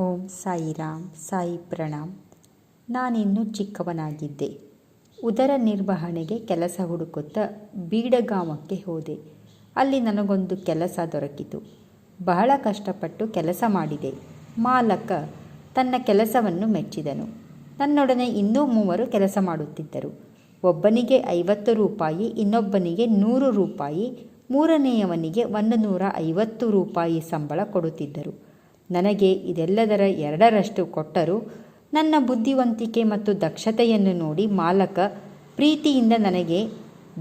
ಓಂ ಸಾಯಿರಾಮ್ ಸಾಯಿ ಪ್ರಣಾಮ್. ನಾನಿನ್ನೂ ಚಿಕ್ಕವನಾಗಿದ್ದೆ. ಉದರ ನಿರ್ವಹಣೆಗೆ ಕೆಲಸ ಹುಡುಕುತ್ತಾ ಬೀಡಗಾಮಕ್ಕೆ ಹೋದೆ. ಅಲ್ಲಿ ನನಗೊಂದು ಕೆಲಸ ದೊರಕಿತು. ಬಹಳ ಕಷ್ಟಪಟ್ಟು ಕೆಲಸ ಮಾಡಿದೆ. ಮಾಲಕ ತನ್ನ ಕೆಲಸವನ್ನು ಮೆಚ್ಚಿದನು. ನನ್ನೊಡನೆ ಇನ್ನೂ ಮೂವರು ಕೆಲಸ ಮಾಡುತ್ತಿದ್ದರು. ಒಬ್ಬನಿಗೆ ಐವತ್ತು ರೂಪಾಯಿ, ಇನ್ನೊಬ್ಬನಿಗೆ ನೂರು ರೂಪಾಯಿ, ಮೂರನೆಯವನಿಗೆ ಒಂದು ನೂರ ಐವತ್ತು ರೂಪಾಯಿ ಸಂಬಳ ಕೊಡುತ್ತಿದ್ದರು. ನನಗೆ ಇದೆಲ್ಲದರ ಎರಡರಷ್ಟು ಕೊಟ್ಟರು. ನನ್ನ ಬುದ್ಧಿವಂತಿಕೆ ಮತ್ತು ದಕ್ಷತೆಯನ್ನು ನೋಡಿ ಮಾಲಕ, ಪ್ರೀತಿಯಿಂದ ನನಗೆ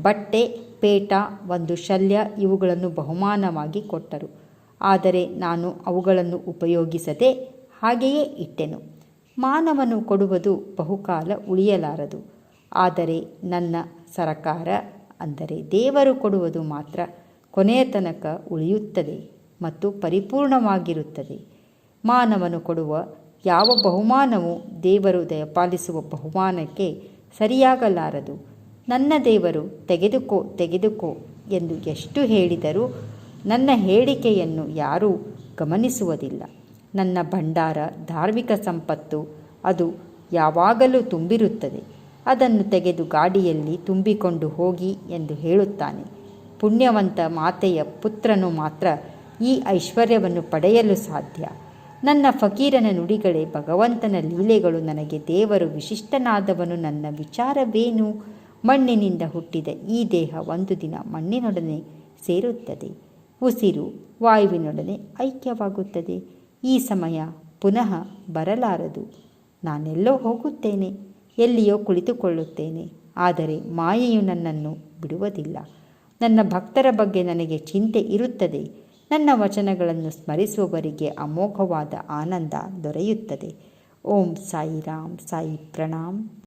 ಬಟ್ಟೆ, ಪೇಟ, ಒಂದು ಶಲ್ಯ ಇವುಗಳನ್ನು ಬಹುಮಾನವಾಗಿ ಕೊಟ್ಟರು. ಆದರೆ ನಾನು ಅವುಗಳನ್ನು ಉಪಯೋಗಿಸದೆ ಹಾಗೆಯೇ ಇಟ್ಟೆನು. ಮಾನವನು ಕೊಡುವುದು ಬಹುಕಾಲ ಉಳಿಯಲಾರದು. ಆದರೆ ನನ್ನ ಸರಕಾರ, ಅಂದರೆ ದೇವರು ಕೊಡುವುದು ಮಾತ್ರ ಕೊನೆಯ ತನಕ ಉಳಿಯುತ್ತದೆ ಮತ್ತು ಪರಿಪೂರ್ಣವಾಗಿರುತ್ತದೆ. ಮಾನವನು ಕೊಡುವ ಯಾವ ಬಹುಮಾನವು ದೇವರು ದಯಪಾಲಿಸುವ ಬಹುಮಾನಕ್ಕೆ ಸರಿಯಾಗಲಾರದು. ನನ್ನ ದೇವರು ತೆಗೆದುಕೋ ತೆಗೆದುಕೋ ಎಂದು ಎಷ್ಟು ಹೇಳಿದರೂ ನನ್ನ ಹೇಳಿಕೆಯನ್ನು ಯಾರೂ ಗಮನಿಸುವುದಿಲ್ಲ. ನನ್ನ ಭಂಡಾರ ಧಾರ್ಮಿಕ ಸಂಪತ್ತು ಅದು ಯಾವಾಗಲೂ ತುಂಬಿರುತ್ತದೆ. ಅದನ್ನು ತೆಗೆದು ಗಾಡಿಯಲ್ಲಿ ತುಂಬಿಕೊಂಡು ಹೋಗಿ ಎಂದು ಹೇಳುತ್ತಾನೆ. ಪುಣ್ಯವಂತ ಮಾತೆಯ ಪುತ್ರನು ಮಾತ್ರ ಈ ಐಶ್ವರ್ಯವನ್ನು ಪಡೆಯಲು ಸಾಧ್ಯ. ನನ್ನ ಫಕೀರನ ನುಡಿಗಳೇ ಭಗವಂತನ ಲೀಲೆಗಳು ನನಗೆ ದೇವರು ವಿಶಿಷ್ಟನಾದವನು. ನನ್ನ ವಿಚಾರವೇನು? ಮಣ್ಣಿನಿಂದ ಹುಟ್ಟಿದ ಈ ದೇಹ ಒಂದು ದಿನ ಮಣ್ಣಿನೊಡನೆ ಸೇರುತ್ತದೆ. ಉಸಿರು ವಾಯುವಿನೊಡನೆ ಐಕ್ಯವಾಗುತ್ತದೆ. ಈ ಸಮಯ ಪುನಃ ಬರಲಾರದು. ನಾನೆಲ್ಲೋ ಹೋಗುತ್ತೇನೆ, ಎಲ್ಲಿಯೋ ಕುಳಿತುಕೊಳ್ಳುತ್ತೇನೆ. ಆದರೆ ಮಾಯೆಯು ನನ್ನನ್ನು ಬಿಡುವುದಿಲ್ಲ. ನನ್ನ ಭಕ್ತರ ಬಗ್ಗೆ ನನಗೆ ಚಿಂತೆ ಇರುತ್ತದೆ. ನನ್ನ ವಚನಗಳನ್ನು ಸ್ಮರಿಸುವವರಿಗೆ ಅಮೋಘವಾದ ಆನಂದ ದೊರೆಯುತ್ತದೆ. ಓಂ ಸಾಯಿರಾಮ್ ಸಾಯಿ ಪ್ರಣಾಮ್.